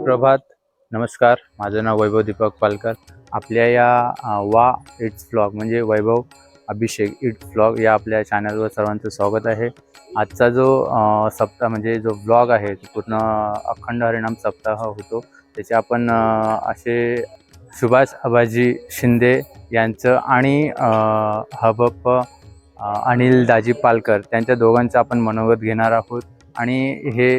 सुप्रभात. नमस्कार. माझं नाव वैभव दीपक पालकर. आपल्या या वा इट्स फ्लॉग म्हणजे वैभव अभिषेक इट फ्लॉग या आपल्या चॅनलवर सर्वांचं स्वागत आहे. आजचा जो सप्ताह म्हणजे जो व्लॉग आहे तो पूर्ण अखंड हरिणाम सप्ताह होतो. त्याचे आपण असे सुभाष अभाजी शिंदे यांचं आणि हबप अनिल दाजी पालकर त्यांच्या दोघांचं आपण मनोगत घेणार आहोत. आणि हे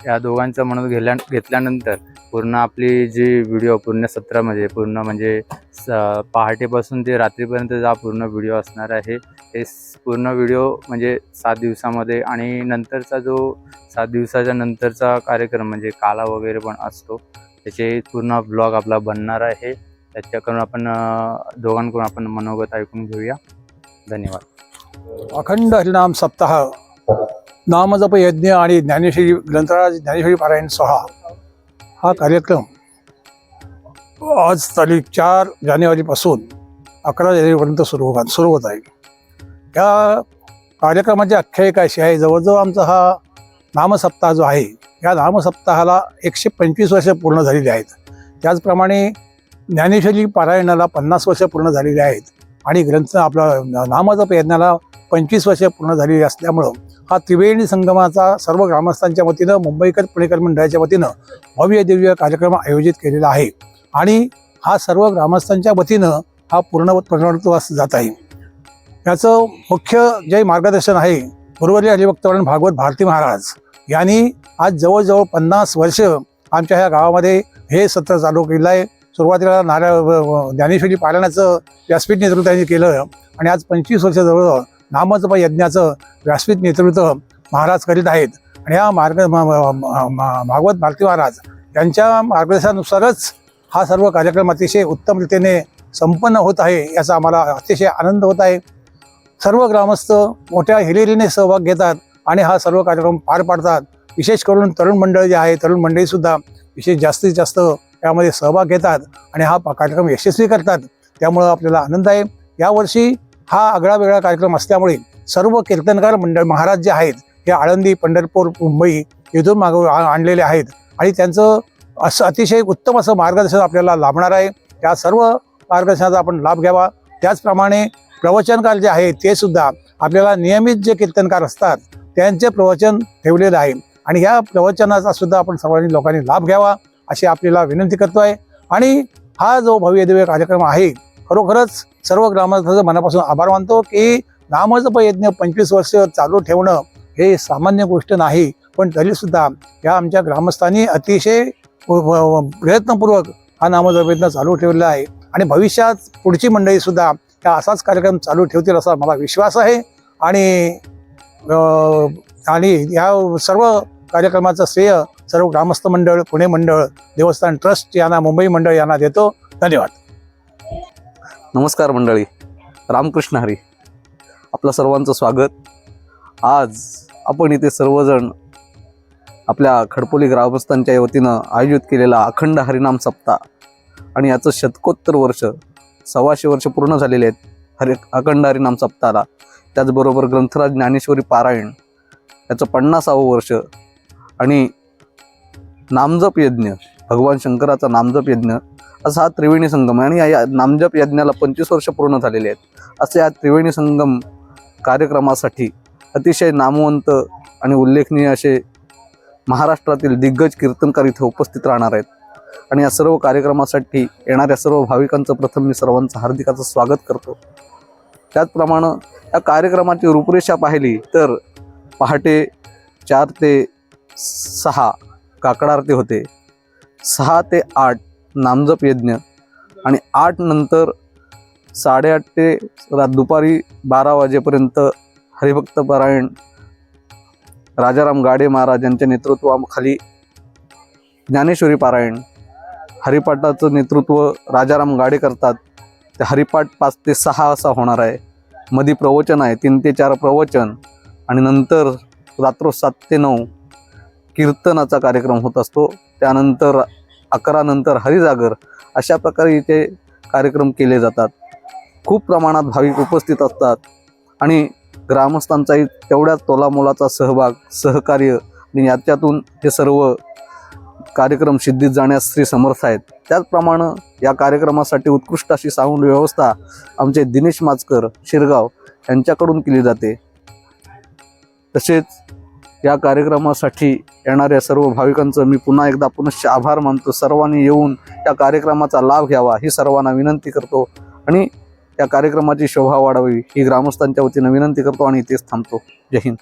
या दोघांचं म्हणून घेल्या घेतल्यानंतर पूर्ण आपली जी व्हिडिओ पूर्ण सत्रामध्ये पूर्ण म्हणजे स पहाटेपासून ते रात्रीपर्यंत जा पूर्ण व्हिडिओ असणार आहे. हे पूर्ण व्हिडिओ म्हणजे सात दिवसामध्ये आणि नंतरचा जो सात दिवसाच्या नंतरचा कार्यक्रम म्हणजे काला वगैरे पण असतो त्याचे पूर्ण ब्लॉग आपला बनणार आहे. त्याच्याकडून आपण दोघांकडून आपण मनोगत ऐकून घेऊया. धन्यवाद. अखंड हरिनाम सप्ताह. नामजप यज्ञ आणि ज्ञानेश्वरी ग्रंथराज ज्ञानेश्वरी पारायण सोहळा हा कार्यक्रम आज तारीख चार जानेवारीपासून अकरा जानेवारीपर्यंत सुरू होत सुरू होत आहे. या कार्यक्रमाची आख्यायिका अशी आहे? जवळजवळ आमचा हा नामसप्ताह जो आहे या नामसप्ताहाला एकशे पंचवीस वर्ष पूर्ण झालेली आहेत. त्याचप्रमाणे ज्ञानेश्वरी पारायणाला पन्नास वर्ष पूर्ण झालेली आहेत आणि ग्रंथ आपला नामजप यज्ञाला पंचवीस वर्ष पूर्ण झालेली असल्यामुळं हा त्रिवेणी संगमाचा सर्व ग्रामस्थांच्या वतीनं मुंबईकर पुणेकर मंडळाच्या वतीनं भव्य दिव्य कार्यक्रम आयोजित केलेला आहे. आणि हा सर्व ग्रामस्थांच्या वतीनं हा पूर्ण पूर्णत्वास जात आहे. याचं मुख्य जे मार्गदर्शन आहे गुरुवर्य हरिभक्तवरण भागवत भारती महाराज यांनी आज जवळजवळ पन्नास वर्ष आमच्या ह्या गावामध्ये हे सत्र चालू केलं आहे सुरुवातीला नारा ज्ञानेश्वरी पालनाचं व्यासपीठ नेतृत्व त्यांनी केलं आणि आज पंचवीस वर्ष जवळ नामजप यज्ञाचं व्यासपीठ नेतृत्व महाराज करीत आहेत. आणि या मार्ग म- भागवत भारती महाराज यांच्या मार्गदर्शनानुसारच हा सर्व कार्यक्रम अतिशय उत्तम रीतीने संपन्न होत आहे याचा आम्हाला अतिशय आनंद होत आहे. सर्व ग्रामस्थ मोठ्या हिरिरीने सहभाग घेतात आणि हा सर्व कार्यक्रम पार पाडतात. विशेष करून तरुण मंडळ जे आहे तरुण मंडळीसुद्धा विशेष जास्तीत जास्त यामध्ये सहभाग घेतात आणि हा कार्यक्रम यशस्वी करतात त्यामुळं आपल्याला आनंद आहे. यावर्षी हा आगळा वेगळा कार्यक्रम असल्यामुळे सर्व कीर्तनकार मंडळ महाराज जे आहेत हे आळंदी पंढरपूर मुंबई येथून माग आणलेले आहेत. आणि त्यांचं असं अतिशय उत्तम असं मार्गदर्शन आपल्याला लाभणार आहे. त्या सर्व मार्गदर्शनाचा आपण लाभ घ्यावा. त्याचप्रमाणे प्रवचनकार जे आहेत ते सुद्धा आपल्याला नियमित जे कीर्तनकार असतात त्यांचे प्रवचन ठेवलेलं आहे. आणि ह्या प्रवचनाचा सुद्धा आपण सर्वांनी लोकांनी लाभ घ्यावा अशी आपल्याला विनंती करतो आहे आणि हा जो भव्य दिव्य कार्यक्रम आहे खरोखरच सर्व ग्रामस्थांचं मनापासून आभार मानतो की नामजप यज्ञ पंचवीस वर्ष चालू ठेवणं हे सामान्य गोष्ट नाही पण तरीसुद्धा या आमच्या ग्रामस्थांनी अतिशय प्रयत्नपूर्वक हा नामजप यज्ञ चालू ठेवलेला आहे. आणि भविष्यात पुढची मंडळीसुद्धा त्या असाच कार्यक्रम चालू ठेवतील असा मला विश्वास आहे. आणि आणि या सर्व कार्यक्रमाचं श्रेय सर्व ग्रामस्थ मंडळ पुणे मंडळ देवस्थान ट्रस्ट यांना मुंबई मंडळ यांना देतो. धन्यवाद. नमस्कार मंडळी. रामकृष्ण हरी. आपलं सर्वांचं स्वागत. आज आपण इथे सर्वजण आपल्या खडपोली ग्रामस्थांच्या वतीनं आयोजित केलेला अखंड हरिनाम सप्ताह आणि याचं शतकोत्तर वर्ष सव्वाशे वर्ष पूर्ण झालेले आहेत हरि अखंड हरिनाम सप्ताहाला. त्याचबरोबर ग्रंथराज ज्ञानेश्वरी पारायण याचं पन्नासावं वर्ष आणि नामजप यज्ञ भगवान शंकराचा नामजप यज्ञ असा हा त्रिवेणी संगम आहे. आणि या- नामजप यज्ञाला पंचवीस वर्ष पूर्ण झालेले आहेत. असे या त्रिवेणी संगम कार्यक्रमासाठी अतिशय नामवंत आणि उल्लेखनीय असे महाराष्ट्रातील दिग्गज कीर्तनकार इथे उपस्थित राहणार आहेत. आणि या सर्व कार्यक्रमासाठी येणाऱ्या सर्व भाविकांचं प्रथम मी सर्वांचं हार्दिकाचं स्वागत करतो. त्याचप्रमाणे या कार्यक्रमाची रूपरेषा पाहिली तर पहाटे चार ते सहा काकडारती होते. सहा ते आठ नामजप यज्ञ. आणि आठ नंतर साडेआठ ते रा दुपारी बारा वाजेपर्यंत हरिभक्त पारायण राजाराम गाडे महाराज यांच्या नेतृत्वाखाली ज्ञानेश्वरी पारायण हरिपाठाचं नेतृत्व राजाराम गाडे करतात. ते हरिपाठ पाच ते सहा असा होणार आहे. मधी प्रवचन आहे तीन ते चार प्रवचन आणि नंतर रात्र सात ते नऊ कीर्तनाचा कार्यक्रम होत असतो. त्यानंतर अकरा नंतर हरिजागर अशा प्रकारे इथे कार्यक्रम केले जातात. खूप प्रमाणात भाविक उपस्थित असतात आणि ग्रामस्थांचाही तेवढ्याच तोलामोलाचा सहभाग सहकार्य आणि याच्यातून हे सर्व कार्यक्रम सिद्धीत जाण्यास श्री समर्थ आहेत. त्याचप्रमाणे या कार्यक्रमासाठी उत्कृष्ट अशी साऊंड व्यवस्था आमचे दिनेश माचकर शिरगाव यांच्याकडून केली जाते. तसेच या कार्यक्रमासाठी येणाऱ्या सर्व भाविकांचं मी पुन्हा एकदा पुनश्च आभार मानतो. सर्वांनी येऊन या कार्यक्रमाचा लाभ घ्यावा ही सर्वांना विनंती करतो आणि या कार्यक्रमाची शोभा वाढावी ही ग्रामस्थांच्या वतीनं विनंती करतो आणि इथेच थांबतो. जय हिंद.